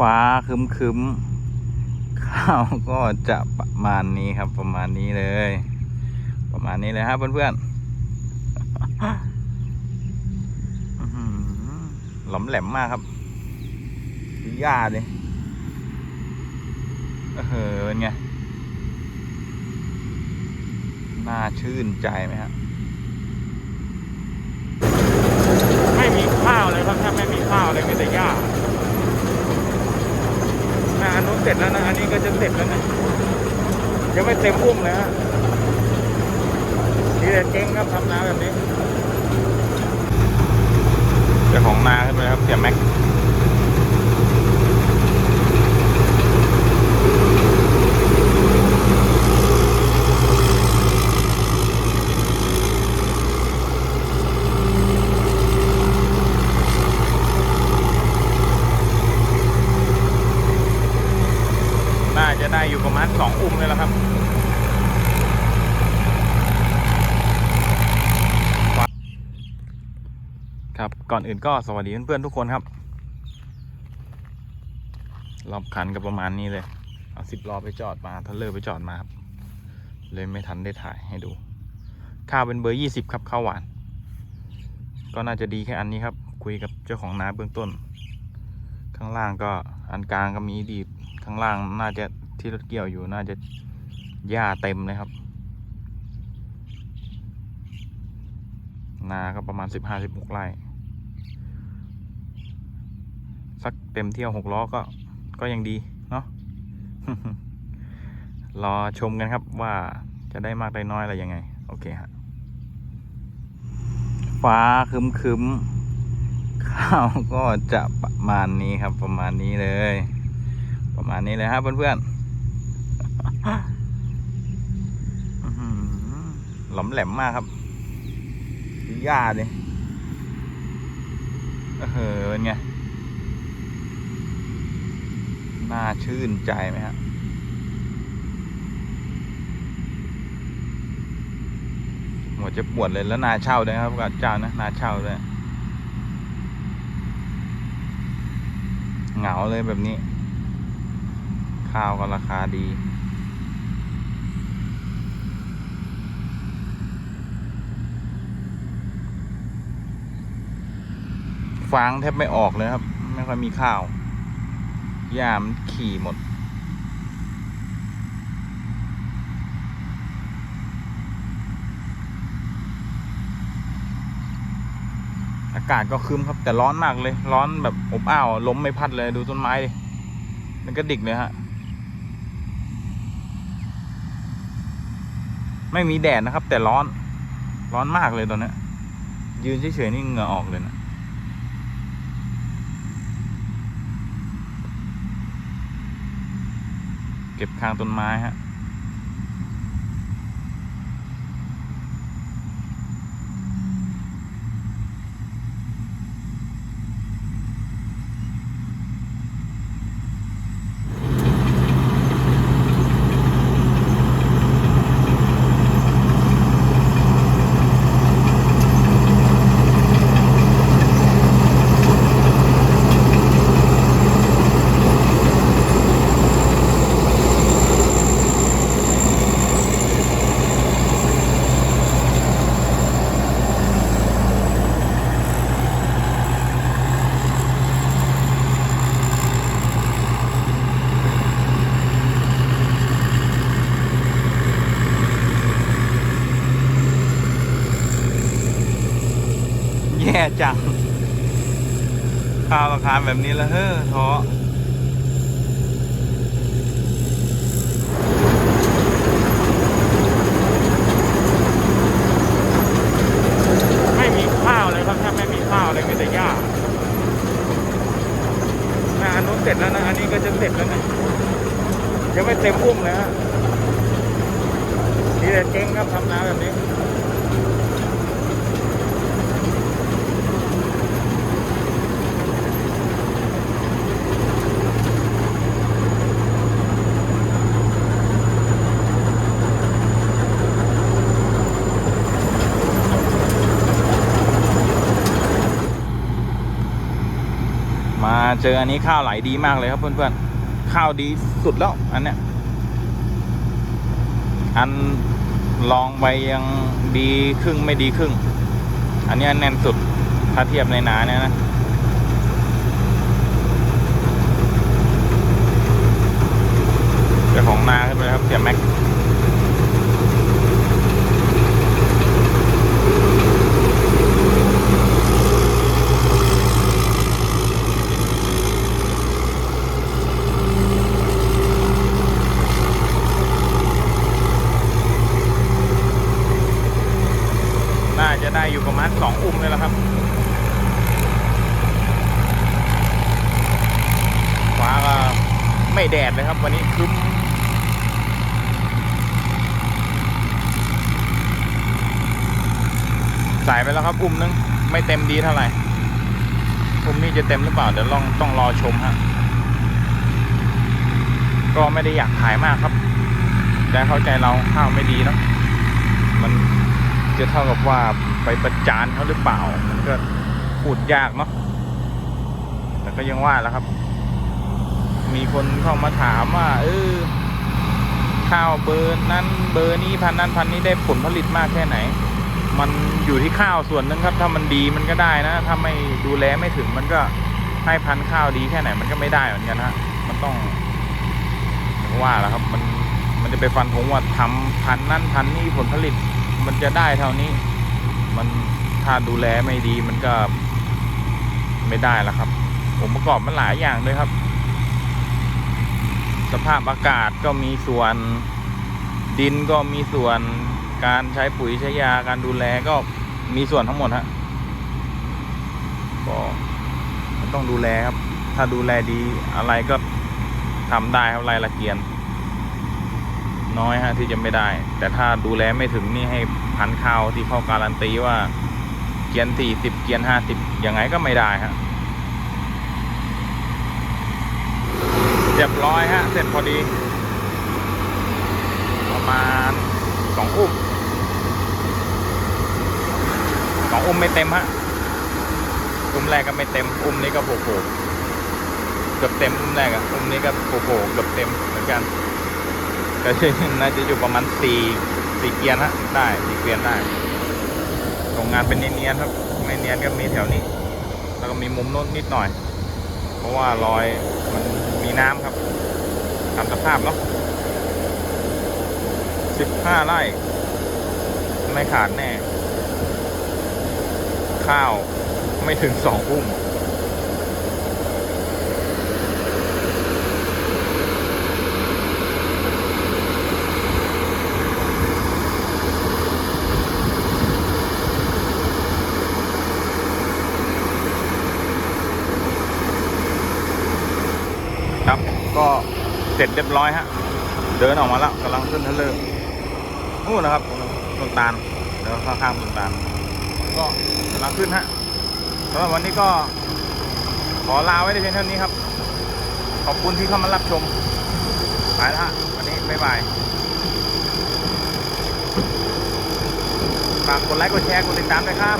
ฟ้าคึมคึมข้าวก็จะประมาณนี้ครับ ประมาณนี้เลย ประมาณนี้เลยครับเพื่อนๆหลอมแหลมมากครับหญ้าดิเออเป็นไงน่าชื่นใจไหมครับไม่มีข้าวเลยครับแทบไม่มีข้าวเลยมีแต่หญ้า เสร็จแล้วนะ อันนี้ก็จะเสร็จแล้วนะ ยังไม่เต็มพุ่มเลยฮะทีแต่เจ๊งครับทำนาแบบนี้เจ้าของนาขึ้นไปครับเสียแม็ก น่าจะได้อยู่ประมาณสองอุ้มเลยละครับ ครับ ก่อนอื่นก็สวัสดีเพื่อนๆทุกคนครับ รอบคันก็ประมาณนี้เลย เอาสิบล้อไปจอดมาทันเลอร์ไปจอดมาครับ เลยไม่ทันได้ถ่ายให้ดู ข้าวเป็นเบอร์ยี่สิบครับข้าวหวาน ก็น่าจะดีแค่อันนี้ครับ คุยกับเจ้าของนาเบื้องต้น ข้างล่างก็อันกลางก็มีดีดข้างล่างน่าจะที่รถเกี่ยวอยู่น่าจะหญ้าเต็มเลยครับ นาก็ประมาณสิบห้าสิบหกไร่ สักเต็มเที่ยวหกล้อก็ก็ยังดีเนาะรอชมกันครับว่าจะได้มากได้น้อยอะไรยังไง โอเคฮะฟ้าคึมคึมข้าวก็จะประมาณนี้ครับ ประมาณนี้เลย ประมาณนี้เลยครับเพื่อนๆอื้อหือหลอมแหลมมากครับดูหญ้าดิเออเป็นไง น่าชื่นใจไหมฮะหัวจะปวดเลยแล้วนาเช่าด้วยครับกับเจ้านะนาเช่าด้วยเหงาเลยแบบนี้ ข้าวก็ราคาดีฟางแทบไม่ออกเลยครับ ไม่ค่อยมีข้าว หญ้ามนขี่หมด อากาศก็ครึมครับ แต่ร้อนมากเลย ร้อนแบบอบอ้าวล้มไม่พัดเลยดูต้นไม้ดิ มันก็ดิกเลยฮะ ไม่มีแดดนะครับ แต่ร้อน ร้อนมากเลยตอนนี้ยยืนเฉยๆนี่เหงื่อออกเลยนะ เก็บข้างต้นไม้ฮะ แย่จังข้าวราคาแบบนี้แล้วเฮ้อท้อไม่มีข้าวเลยครับแทบไม่มีข้าวเลยมีแต่หญ้านะอันนู้นเสร็จแล้วนะ อันนี้ก็จะเสร็จแล้วนะยังไม่เต็มพุ่มเลยฮะทีแต่เจ๊งครับทำนาแบบนี้ มาเจออันนี้ข้าวไหลดีมากเลยครับเพื่อนๆ ข้าวดีสุดแล้ว อันเนี้ย อันลองไปยังดีครึ่งไม่ดีครึ่ง อันนี้แน่นสุดถ้าเทียบในนาเนี่ยนะ เจ้าของนาขึ้นไปเลยครับเสียแม็ก น่าจะได้อยู่ประมาณ สองอุ้มเลยละครับฟ้าก็ไม่แดดเลยครับ วันนี้คึ้มใส่ไปแล้วครับ อุ้มนึง ไม่เต็มดีเท่าไหร่ อุ้มนี้จะเต็มหรือเปล่า เดี๋ยวลองต้องรอชมฮะก็ไม่ได้อยากขายมากครับ แต่เข้าใจเราข้าวไม่ดีเนาะ จะเท่ากับว่าไปประจานเขาหรือเปล่า มันก็พูดยากเนาะแต่ก็ยังว่าแล้วครับ มีคนเข้ามาถามว่า เออข้าวเบอร์นั้นเบอร์นี้พันนั้นพันนี้ได้ผลผลิตมากแค่ไหน มันอยู่ที่ข้าวส่วนนึงครับ ถ้ามันดีมันก็ได้นะ ถ้าไม่ดูแลไม่ถึงมันก็ให้พันข้าวดีแค่ไหนมันก็ไม่ได้เหมือนกันฮะ มันต้องว่าแหละครับ มันมันจะไปฟันธงว่าทำพันนั่นพันนี้ผลผลิต มันจะได้เท่านี้ มันถ้าดูแลไม่ดีมันก็ไม่ได้ละครับผมประกอบมันหลายอย่างด้วยครับ สภาพอากาศก็มีส่วนดินก็มีส่วนการใช้ปุ๋ยใช้ยาการดูแลก็มีส่วนทั้งหมดฮะก็มันต้องดูแลครับ ถ้าดูแลดีอะไรก็ทำได้ครับไรละเกียน น้อยฮะที่จะไม่ได้ แต่ถ้าดูแลไม่ถึงนี่ให้พันข้าวที่เขาการันตีว่า เกียนสี่สิบเกียนห้าสิบยังไงก็ไม่ได้ฮะเรียบร้อยฮะ เสร็จพอดี ประมาณสองอุ้มสองอุ้มไม่เต็มฮะอุ้มแรกก็ไม่เต็มอุ้มนี้ก็โผล่เกือบเต็มอุ้มแรกอะอุ้มนี้ก็โผล่เกือบเต็มเหมือนกัน ก็จะน่าจะอยู่ประมาณสี่สี่เกียร์ฮะได้สี่เกียร์ได้โรงงานเป็นเนียนๆครับไม่เนียนก็มีแถวนี้ แล้วก็มีมุมโน้นนิดหน่อย เพราะว่ารอยมันมีน้ำครับตามสภาพเนาะสิบห้าไร่ไม่ขาดแน่ ข้าวไม่ถึงสองอุ้ม ก็เสร็จเรียบร้อยฮะ เดินออกมาแล้วกำลังขึ้นทะเลนู่นนะครับต้นตาลแล้วข้างๆต้นตาลก็กำลังขึ้นฮะสำหรับวันนี้ก็ขอลาไว้ในเพียงเท่านี้ครับ ขอบคุณที่เข้ามารับชมไปแล้วฮะวันนี้บ๊ายบายฝากกดไลค์กดแชร์กดติดตามด้วยครับ